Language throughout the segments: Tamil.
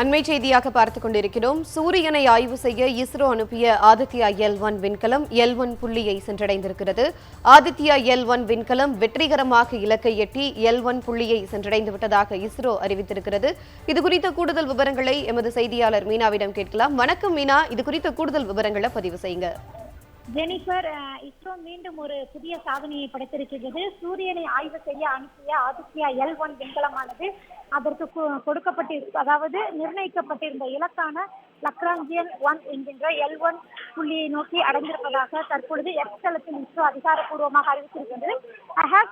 அண்மை செய்தியாக பார்த்துக் கொண்டிருக்கிறோம். சூரியனை ஆய்வு செய்ய இஸ்ரோ அனுப்பிய ஆதித்யா எல் ஒன் விண்கலம் எல் ஒன் புள்ளியை சென்றடைந்திருக்கிறது. ஆதித்யா எல் ஒன் விண்கலம் வெற்றிகரமாக இலக்கை எட்டி எல் ஒன் புள்ளியை சென்றடைந்து விட்டதாக இஸ்ரோ அறிவித்திருக்கிறது. இது குறித்த கூடுதல் விவரங்களை எமது செய்தியாளர் மீனாவிடம் கேட்கலாம். வணக்கம் மீனா. இது குறித்த கூடுதல் விவரங்களை பதிவு செய்யுங்க. ஜெனிஃபர் இஸ்ரோ மீண்டும் ஒரு புதிய சாதனையை படைத்திருக்கிறது சூரியனை ஆய்வு செய்ய அனுப்பிய ஆதித்யா எல் ஒன் விண்கலமானது அதற்கு கொ- அதாவது நிர்ணயிக்கப்பட்டிருந்த இலக்கான லக்ராஞ்சியன் ஒன் என்கின்ற எல் ஒன் புள்ளியை நோக்கி அடைந்திருப்பதாக தற்பொழுது எக்ஸ் தளத்தில் இஸ்ரோ அதிகாரப்பூர்வமாக அறிவித்திருக்கிறது I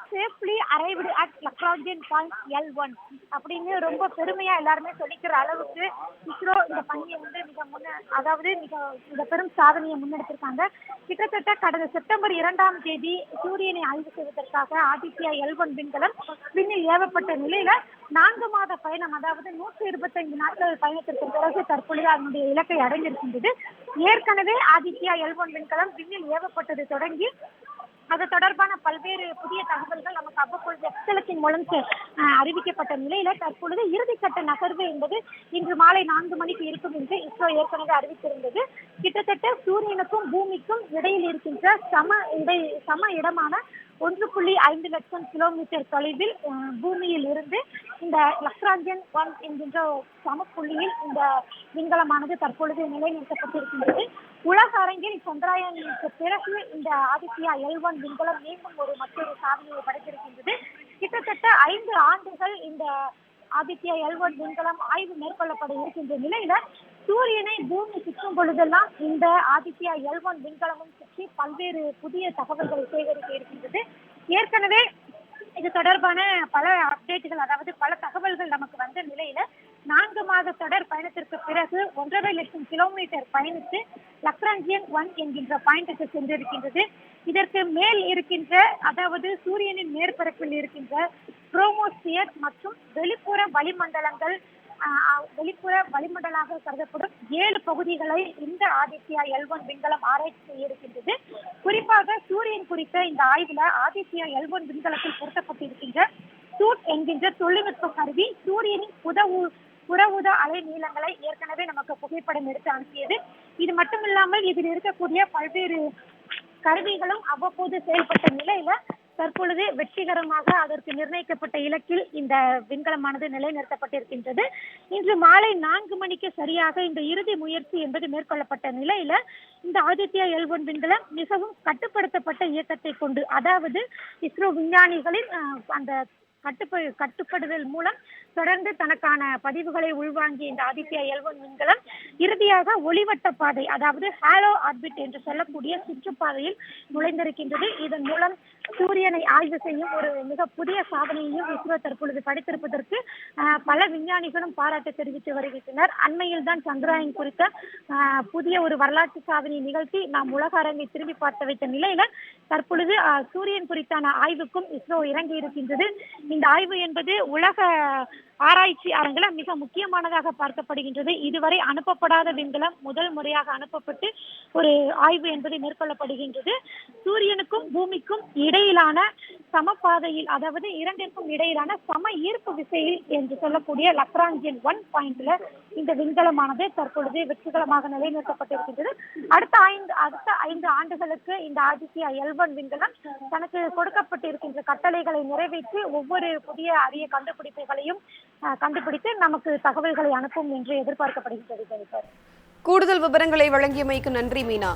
arrived at point L one அப்படின்னு ரொம்ப பெருமையா எல்லாருமே சொல்லிக்கிற அளவுக்கு இஸ்ரோ இந்த பணியை வந்து மிக முன்ன அதாவது மிக இந்த பெரும் சாதனையை முன்னெடுத்திருக்காங்க. கிட்டத்தட்ட கடந்த செப்டம்பர் இரண்டாம் தேதி சூரியனை ஆய்வு செய்வதற்காக ஆதித்யா எல் ஒன் விண்கலம் விண்ணில் ஏவப்பட்ட நிலையில நான்கு மாத பயணம் அதாவது நூற்றி இருபத்தைந்து நாட்கள் பயணத்திற்கு பிறகு தற்பொழுது அதனுடைய இலக்கை அடைந்திருக்கின்றது. ஏற்கனவே ஆதித்யா எல் ஒன் விண்கலம் விண்ணில் ஏவப்பட்டது தொடங்கி அது தொடர்பான பல்வேறு புதிய தகவல்கள் நமக்கு அவ்வப்பொழுது எக்ஸலத்தின் மூலம் அறிவிக்கப்பட்ட நிலையில தற்பொழுது இறுதிக்கட்ட நகர்வு என்பது இன்று மாலை நான்கு மணிக்கு இருக்கும் என்று இஸ்ரோ ஏற்கனவே அறிவித்திருந்தது. கிட்டத்தட்ட சூரியனுக்கும் பூமிக்கும் இடையில் இருக்கின்ற சம இடை சம இடமான ஒன்று புள்ளி ஐந்து லட்சம் கிலோமீட்டர் தொலைவில் பூமியில் இருந்து இந்த லக்ராஞ்சன் ஒன் என்கின்ற சமப்புள்ளியில் இந்த விண்கலமானது தற்பொழுது நிலைநிறுத்தப்பட்டிருக்கின்றது. உலக அரங்கில் சந்திராயனுக்கு பிறகு இந்த ஆதித்யா எல் ஒன் விண்கலம் மீண்டும் ஒரு மற்றொரு சாதனையை படைத்திருக்கின்றது. கிட்டத்தட்ட ஐந்து ஆண்டுகள் இந்த ஆதித்யா எல் ஒன் விண்கலம் ஆய்வு மேற்கொள்ளப்பட இருக்கின்ற நிலையில சூரியனை பூமி சுற்றும் பொழுதெல்லாம் இந்த ஆதித்யா எல் ஒன் விண்கலமும் சுற்றி பல்வேறு புதிய தகவல்களை சேகரிக்க இருக்கின்றது. ஏற்கனவே இது தொடர்பான பல அப்டேட்டுகள் அதாவது பல தகவல்கள் நமக்கு வந்த நிலையில நான்கு மாத தொடர் பயணத்திற்கு பிறகு ஒன்றரை லட்சம் கிலோமீட்டர் பயணித்து லக்ராஞ்சியன் ஒன் என்கின்ற பாயிண்ட்டுக்கு சென்றிருக்கின்றது. இதற்கு மேல் இருக்கின்ற அதாவது சூரியனின் மேற்பரப்பில் இருக்கின்ற புரோமோஸ்பியர் மற்றும் வெளிப்புற வளிமண்டலங்கள் வெளிப்புற வளிமண்டலாக கருதப்படும் ஏழு பகுதிகளை இந்த ஆதித்யா எல் ஒன் விண்கலம் ஆராய்ச்சி செய்ய இருக்கின்றது. குறிப்பாக சூரியன் குறித்த இந்த ஆய்வுல ஆதித்யா எல் ஒன் விண்கலத்தில் பொருத்தப்பட்டிருக்கின்ற சூட் என்கின்ற தொழில்நுட்ப கருவி சூரியனின் புத புறவுத அலை நீளங்களை ஏற்கனவே நமக்கு புகைப்படம் எடுத்து அனுப்பியது. இது மட்டும் இல்லாமல் இதில் இருக்கக்கூடிய பல்வேறு கருவிகளும் அவ்வப்போது செயல்பட்ட நிலையில தற்பொழுது வெற்றிகரமாக அதற்கு நிர்ணயிக்கப்பட்ட இலக்கில் இந்த விண்கலமானது நிலைநிறுத்தப்பட்டிருக்கின்றது. இன்று மாலை நான்கு மணிக்கு சரியாக இந்த இறுதி முயற்சி என்பது மேற்கொள்ளப்பட்ட நிலையில இந்த ஆதித்யா எல் ஒன் விண்கலம் மிகவும் கட்டுப்படுத்தப்பட்ட இயக்கத்தை கொண்டு அதாவது இஸ்ரோ விஞ்ஞானிகளின் அந்த கட்டுப்ப கட்டுப்படுதல் மூலம் தொடர்ந்து தனக்கான பதிவுகளை உள்வாங்கிய இந்த ஆதித்யா எல்வன் விண்கலம் இறுதியாக ஒளிவட்ட பாதை அதாவது ஹாலோ ஆர்பிட் என்று சொல்லக்கூடிய சுற்றுப்பாதையில் நுழைந்திருக்கின்றது. இதன் மூலம் சூரியனை ஆய்வு செய்யும் ஒரு மிக புதிய சாதனையையும் இஸ்ரோ தற்பொழுது படைத்திருப்பதற்கு பல விஞ்ஞானிகளும் பாராட்டு தெரிவித்து வருகின்றனர். அண்மையில் தான் சந்திராயன் குறித்த ஆஹ், புதிய ஒரு வரலாற்று சாதனை நிகழ்த்தி நாம் உலக அரங்கை திரும்பி பார்த்து வைத்த நிலையில தற்பொழுது ஆஹ், சூரியன் குறித்தான ஆய்வுக்கும் இஸ்ரோ இறங்கி இருக்கின்றது இந்த ஆய்வு என்பது உலக ஆராய்ச்சி அரங்குல மிக முக்கியமானதாக பார்க்கப்படுகின்றது. இதுவரை அனுப்பப்படாத விண்கலம் முதல் முறையாக அனுப்பப்பட்டு ஒரு ஆய்வு என்பது மேற்கொள்ளப்படுகின்றது. சூரியனுக்கும் பூமிக்கும் இடையிலான சமபாதையில் அதாவது இரண்டிற்கும் இடையிலான சம ஈர்ப்பு விசையில் என்று சொல்லக்கூடிய லக்ராஞ்சியன் ஒன் பாயிண்ட்ல இந்த விண்கலமானது தற்பொழுது வெற்றிகரமாக நிலைநிறுத்தப்பட்டிருக்கின்றது. அடுத்த ஐந்து அடுத்த ஐந்து ஆண்டுகளுக்கு இந்த ஆதித்யா எல்வன் விண்கலம் தனக்கு கொடுக்கப்பட்டிருக்கின்ற கட்டளைகளை நிறைவேற்றி ஒவ்வொரு புதிய அரிய கண்டுபிடிப்புகளையும் கண்டுபிடித்து நமக்கு தகவல்களை அனுப்பும் என்று எதிர்பார்க்கப்படுகின்றது கூடுதல் விவரங்களை வழங்கியமைக்கு நன்றி மீனா.